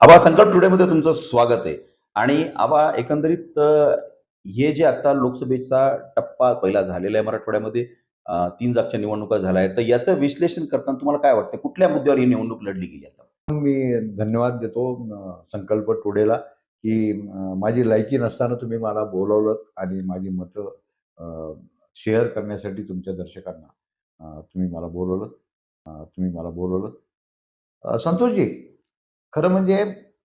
आबा संकल्प टुडेमध्ये तुमचं स्वागत आहे. आणि आबा एकंदरीत हे जे आता लोकसभेचा टप्पा पहिला झालेला आहे मराठवाड्यामध्ये तीन जागच्या निवडणुका झाल्या आहेत तर याचं विश्लेषण करताना तुम्हाला काय वाटतं? कुठल्या मुद्द्यावर ही निवडणूक लढली गेली आता? मी धन्यवाद देतो संकल्प टुडेला की माझी लायकी नसताना तुम्ही मला बोलवलं आणि माझी मतं शेअर करण्यासाठी तुमच्या दर्शकांना तुम्ही मला बोलवलं तुम्ही मला बोलवलं संतोषजी खरं म्हणजे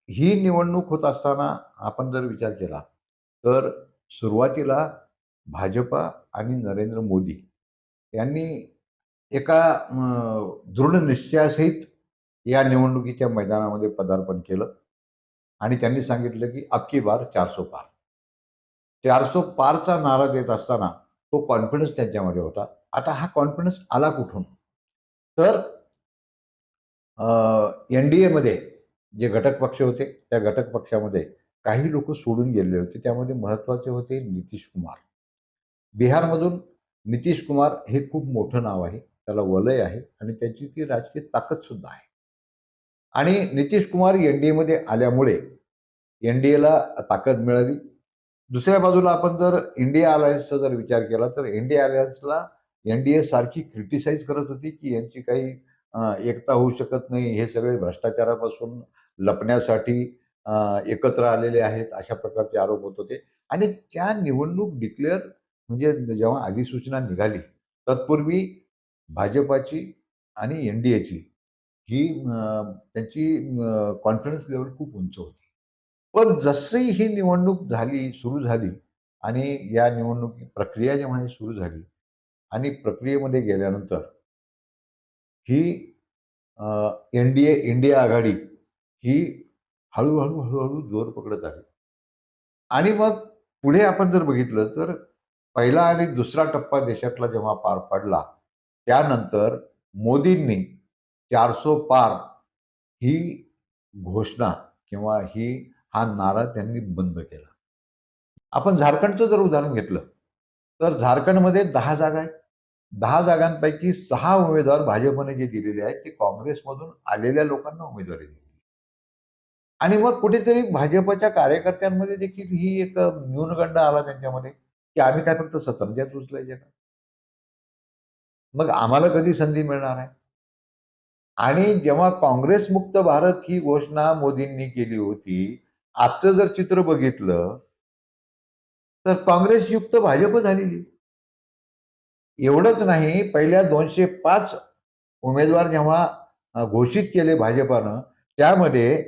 ही निवडणूक होत असताना आपण जर विचार केला तर सुरुवातीला भाजपा आणि नरेंद्र मोदी यांनी एका दृढ निश्चयासहित या निवडणुकीच्या मैदानामध्ये पदार्पण केलं आणि त्यांनी सांगितलं की अक्की बार चारसो पार. चारसो पारचा नारा देत असताना तो कॉन्फिडन्स त्यांच्यामध्ये होता. आता हा कॉन्फिडन्स आला कुठून? तर एन डी एमध्ये जे घटक पक्ष होते त्या घटक पक्षामध्ये काही लोक सोडून गेलेले होते. त्यामध्ये महत्त्वाचे होते नितीश कुमार. बिहारमधून नितीश कुमार हे खूप मोठं नाव आहे. त्याला वलय आहे आणि त्याची ती राजकीय ताकदसुद्धा आहे. आणि नितीश कुमार एन डी एमध्ये आल्यामुळे एन डी एला ताकद मिळाली. दुसऱ्या बाजूला आपण जर इंडिया अलायन्सचा जर विचार केला तर इंडिया अलायन्सला एन डी ए सारखी क्रिटिसाईज करत होती की यांची काही एकता होऊ शकत नाही. हे सगळे भ्रष्टाचारापासून लपण्यासाठी एकत्र आलेले आहेत अशा प्रकारचे आरोप होत होते. आणि त्या निवडणूक डिक्लेअर म्हणजे जेव्हा अधिसूचना निघाली तत्पूर्वी भाजपाची आणि एन डी एची ही त्यांची कॉन्फिडन्स लेवल खूप उंच होती. पण जशी ही निवडणूक झाली सुरू झाली आणि या निवडणूक प्रक्रिया जेव्हा ही सुरू झाली आणि प्रक्रियेमध्ये गेल्यानंतर ही एन डी ए इंडिया आघाडी ही हळूहळू हळूहळू जोर पकडत आहे. आणि मग पुढे आपण जर बघितलं तर पहिला आणि दुसरा टप्पा देशातला जेव्हा पार पडला त्यानंतर मोदींनी चारसो पार ही घोषणा किंवा ही हा नारा त्यांनी बंद केला. आपण झारखंडचं जर उदाहरण घेतलं तर झारखंडमध्ये दहा जागा आहेत. दहा जागांपैकी सहा उमेदवार भाजपने जे दिलेले आहेत ते काँग्रेसमधून आलेल्या लोकांना उमेदवारी दिली. आणि मग कुठेतरी भाजपच्या कार्यकर्त्यांमध्ये देखील ही एक न्यूनगंड आला त्यांच्यामध्ये की आम्ही काय फक्त सतरंजात उचलायचे का? मग आम्हाला कधी संधी मिळणार आहे? आणि जेव्हा काँग्रेस मुक्त भारत ही घोषणा मोदींनी केली होती आजचं जर चित्र बघितलं तर काँग्रेस युक्त भाजप झालेली. एवढंच नाही पहिल्या दोनशे पाच उमेदवार जेव्हा घोषित केले भाजपानं त्यामध्ये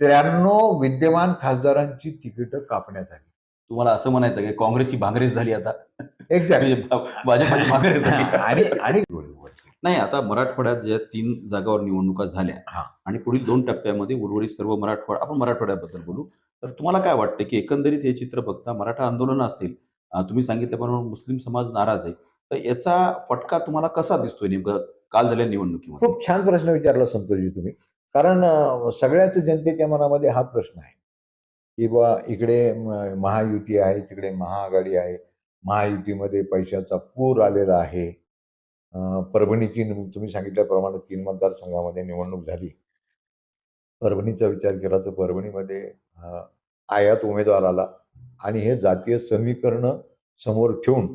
त्र्याण्णव विद्यमान खासदारांची तिकीटं कापण्यात आली. तुम्हाला असं म्हणायचं की काँग्रेसची भांगरेच झाली आता. एक्झॅक्ट म्हणजे भाजपाची भांगरेच झाली. आणि आणि नाही आता मराठवाड्यात ज्या तीन जागावर निवडणुका झाल्या. आणि पुढील दोन टप्प्यामध्ये उर्वरित सर्व मराठवाडा आपण मराठवाड्याबद्दल बोलू. तर तुम्हाला काय वाटतं की एकंदरीत हे चित्र बघता मराठा आंदोलन असेल तुम्ही सांगितल्याप्रमाणे मुस्लिम समाज नाराज आहे. तर याचा फटका तुम्हाला कसा दिसतोय नेमकं? काल झालेल्या निवडणुकीमध्ये. खूप छान प्रश्न विचारला संतोषजी तुम्ही. कारण सगळ्याच जनतेच्या मनामध्ये हा प्रश्न आहे. की बा इकडे महायुती आहे तिकडे महाआघाडी आहे. महायुतीमध्ये पैशाचा पूर आलेला आहे. परभणीची तुम्ही सांगितल्याप्रमाणे तीन मतदारसंघामध्ये निवडणूक झाली. परभणीचा विचार केला तर परभणीमध्ये आयात उमेदवार आला. आणि हे जातीय समीकरण समोर ठेवून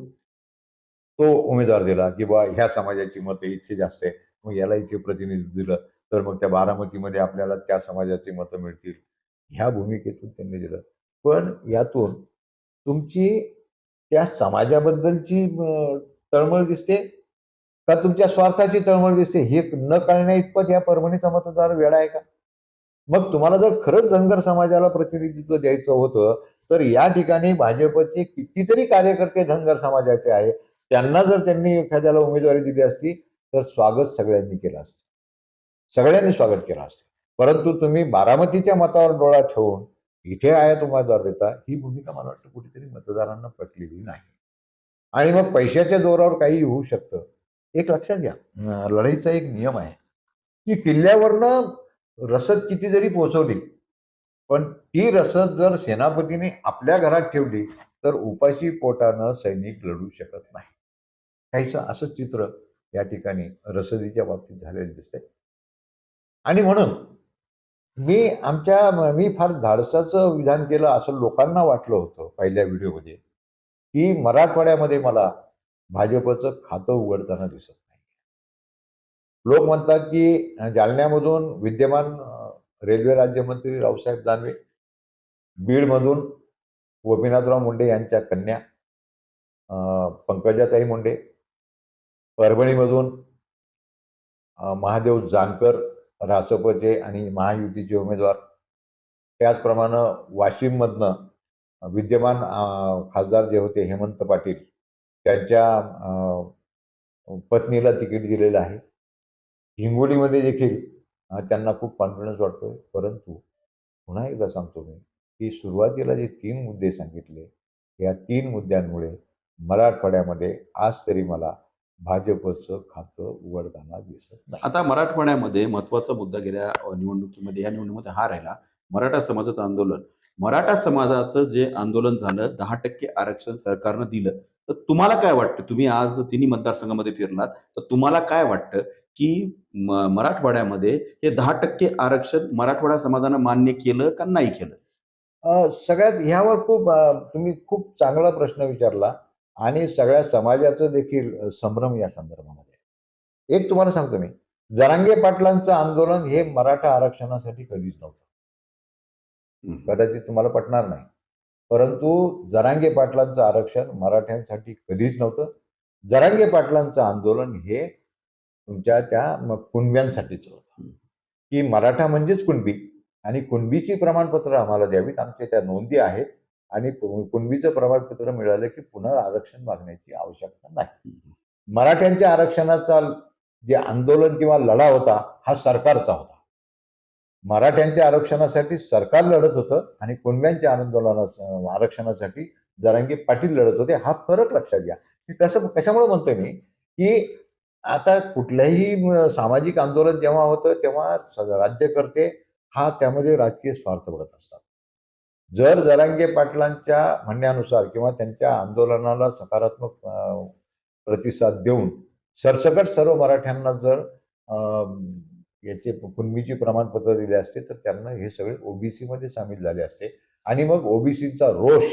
तो उमेदवार दिला की बा ह्या समाजाची मतं इतकी जास्त आहे मग याला इथे प्रतिनिधित्व दिलं. तर मग त्या बारामतीमध्ये आपल्याला त्या समाजाची मतं मिळतील. ह्या भूमिकेतून त्यांनी दिलं. पण यातून तुमची त्या समाजाबद्दलची तळमळ दिसते का तुमच्या स्वार्थाची तळमळ दिसते? हे न कळण्या इतपत या परभणीचा मतदार वेळा आहे का? मग तुम्हाला जर खरंच धनगर समाजाला प्रतिनिधित्व द्यायचं होतं तर या ठिकाणी भाजपचे कितीतरी कार्यकर्ते धनगर समाजाचे आहे. त्यांना जर त्यांनी एखाद्याला उमेदवारी दिली असती तर स्वागत सगळ्यांनी केलं असतं. सगळ्यांनी स्वागत केलं असतं. परंतु तुम्ही बारामतीच्या मतावर डोळा ठेवून इथे आयात उमेदवार देता ही भूमिका मला वाटतं कुठेतरी मतदारांना पटलेली नाही. आणि मग पैशाच्या जोरावर काही होऊ शकतं. एक लक्षात घ्या. लढाईचा एक नियम आहे की किल्ल्यावरनं रसद किती जरी पोहोचवली पण ती रसद जर सेनापतीने आपल्या घरात ठेवली तर उपाशी पोटानं सैनिक लढू शकत नाही. काहीचं असं चित्र या ठिकाणी रसदीच्या बाबतीत झालेलं दिसतंय. आणि म्हणून मी आमच्या मी फार धाडसाचं विधान केलं असं लोकांना वाटलं होतं पहिल्या व्हिडिओमध्ये की मराठवाड्यामध्ये मला भाजपचं खातं उघडताना दिसत नाही. लोक म्हणतात की जालन्यामधून विद्यमान रेल्वे राज्यमंत्री रावसाहेब दानवे बीडमधून गोपीनाथराव मुंडे यांच्या कन्या पंकजाताई मुंडे परभणीमधून महादेव जानकर रासपचे आणि महायुतीचे उमेदवार. त्याचप्रमाणे वाशिममधनं विद्यमान खासदार जे होते हेमंत पाटील त्यांच्या पत्नीला तिकीट दिलेलं आहे. हिंगोलीमध्ये देखील त्यांना खूप कॉन्फिडन्स वाटतोय. परंतु पुन्हा एकदा सांगतो मी की सुरुवातीला जे तीन मुद्दे सांगितले या तीन मुद्द्यांमुळे मराठवाड्यामध्ये आज तरी मला भाजपचं खातं उघडताना दिसत नाही. आता मराठवाड्यामध्ये महत्त्वाचा मुद्दा गेल्या निवडणुकीमध्ये या निवडणुकीमध्ये हा राहिला मराठा समाजाचं आंदोलन. मराठा समाजाचं जे आंदोलन झालं दहा टक्के आरक्षण सरकारनं दिलं. तर तुम्हाला काय वाटतं? तुम्ही आज तिन्ही मतदारसंघामध्ये फिरलात तर तुम्हाला काय वाटतं? की म- मराठवाड्यामध्ये हे दहा टक्के आरक्षण मराठवाडा समाजानं मान्य केलं का नाही केलं? सगळ्यात ह्यावर खूप तुम्ही खूप चांगला प्रश्न विचारला आणि सगळ्या समाजाचं देखील संभ्रम या संदर्भामध्ये. एक तुम्हाला सांगतो मी. जरांगे पाटलांचं आंदोलन हे मराठा आरक्षणासाठी कधीच नव्हतं. कदाचित तुम्हाला पटणार नाही. परंतु जरांगे पाटलांचं आरक्षण मराठ्यांसाठी कधीच नव्हतं. जरांगे पाटलांचं आंदोलन हे तुमच्या त्या कुणब्यांसाठीच होतं की मराठा म्हणजेच कुणबी. आणि कुणबीची प्रमाणपत्र आम्हाला द्यावीत. आमच्या त्या नोंदी आहेत. आणि कुणबीचं प्रमाणपत्र मिळालं की पुन्हा आरक्षण मागण्याची आवश्यकता नाही. मराठ्यांच्या आरक्षणाचा जे आंदोलन किंवा लढा होता हा सरकारचा होता. मराठ्यांच्या आरक्षणासाठी सरकार लढत होतं आणि कुणब्यांच्या आंदोलना आरक्षणासाठी जरांगी पाटील लढत होते. हा फरक लक्षात घ्या. कसं कशामुळे म्हणतोय मी? की आता कुठल्याही सामाजिक आंदोलन जेव्हा होतं तेव्हा राज्यकर्ते हा त्यामध्ये राजकीय स्वार्थ बघत असतात. जर जरांगे पाटलांच्या म्हणण्यानुसार किंवा त्यांच्या आंदोलनाला सकारात्मक प्रतिसाद देऊन सरसकट सर्व मराठ्यांना जर अं, याचे कुणबीची प्रमाणपत्र दिले असते तर त्यांना हे सगळे ओबीसी मध्ये सामील झाले असते. आणि मग ओबीसीचा रोष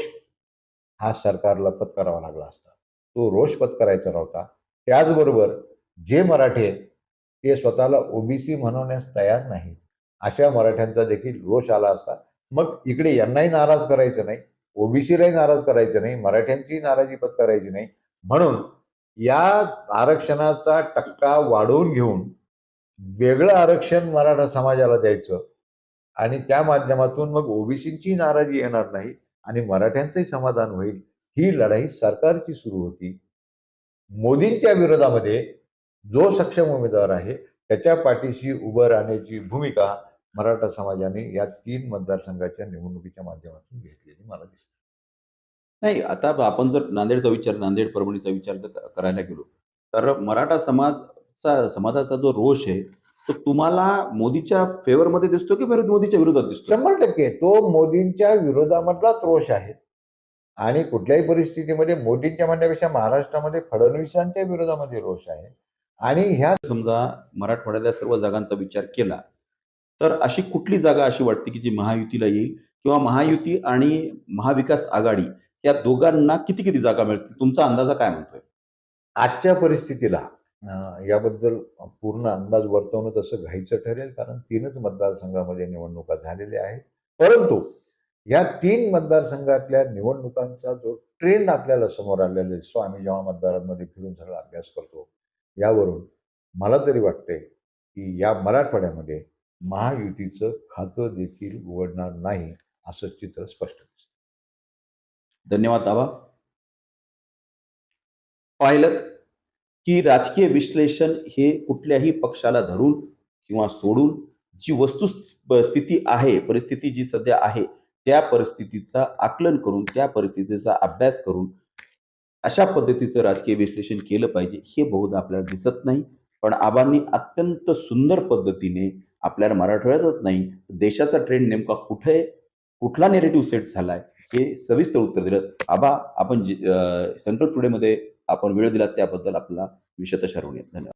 हा सरकारला पत्करावा लागला असता. तो रोष पत्करायचा नव्हता. त्याचबरोबर जे मराठे ते स्वतःला ओबीसी म्हणवण्यास तयार नाही अशा मराठ्यांचा देखील रोष आला असता. मग इकडे यांनाही नाराज करायचं नाही ओबीसीलाही नाराज करायचं नाही मराठ्यांची नाराजी पत्करायची नाही. म्हणून या आरक्षणाचा टक्का वाढवून घेऊन वेगळं आरक्षण मराठा समाजाला द्यायचं आणि त्या माध्यमातून मग ओबीसींची नाराजी येणार नाही आणि मराठ्यांचंही समाधान होईल. ही लढाई सरकारची सुरू होती. मोदींच्या विरोधामध्ये जो सक्षम उमेदवार आहे त्याच्या पाठीशी उभं राहण्याची भूमिका मराठा समाजाने या तीन मतदारसंघाच्या निवडणुकीच्या माध्यमातून घेतलेली मला दिसते. नाही आता आपण जर नांदेडचा विचार नांदेड परभणीचा विचार जर करायला गेलो तर मराठा समाजचा समाजाचा जो रोष आहे तो तुम्हाला मोदीच्या फेवरमध्ये दिसतो की मोदीच्या विरोधात दिसतो? शंभर टक्के. तो मोदींच्या विरोधामधलाच रोष आहे. आणि कुठल्याही परिस्थितीमध्ये मोदींच्या म्हणण्यापेक्षा महाराष्ट्रामध्ये फडणवीसांच्या विरोधामध्ये रोष आहे. आणि ह्या समजा मराठवाड्यातल्या सर्व जागांचा विचार केला तर अशी कुठली जागा अशी वाटते की जी महायुतीला येईल? किंवा महायुती आणि महाविकास आघाडी या दोघांना किती किती जागा मिळतील? तुमचा अंदाजा काय म्हणतोय? आजच्या परिस्थितीला याबद्दल पूर्ण अंदाज वर्तवणं तसं घाईचं ठरेल कारण तीनच मतदारसंघामध्ये निवडणुका झालेल्या आहेत. परंतु या तीन मतदारसंघातल्या निवडणुकांचा जो ट्रेंड आपल्याला समोर आलेला दिसतो आम्ही जेव्हा मतदारांमध्ये फिरून सगळा अभ्यास करतो यावरून मला तरी वाटते की या मराठवाड्यामध्ये महायुतीचं खातं देखील उघडणार नाही असं चित्र स्पष्ट दिसतं धन्यवाद आबा. पाहिलं की राजकीय विश्लेषण हे कुठल्याही पक्षाला धरून किंवा सोडून जी वस्तू स्थिती आहे परिस्थिती जी सध्या आहे त्या परिस्थितीचा आकलन करून त्या परिस्थितीचा अभ्यास करून अशा पद्धतीचं राजकीय विश्लेषण केलं पाहिजे हे बहुधा आपल्याला दिसत नाही. पण आबांनी अत्यंत सुंदर पद्धतीने आपल्याला मराठवाड्यातच नाही देशाचा ट्रेंड नेमका कुठे कुठला नेरेटिव्ह सेट झालाय हे सविस्तर उत्तर दिलं. आबा आपण जे- संकल्प टुडेमध्ये आपण वेळ दिलात त्याबद्दल आपला विशेष धन्यवाद.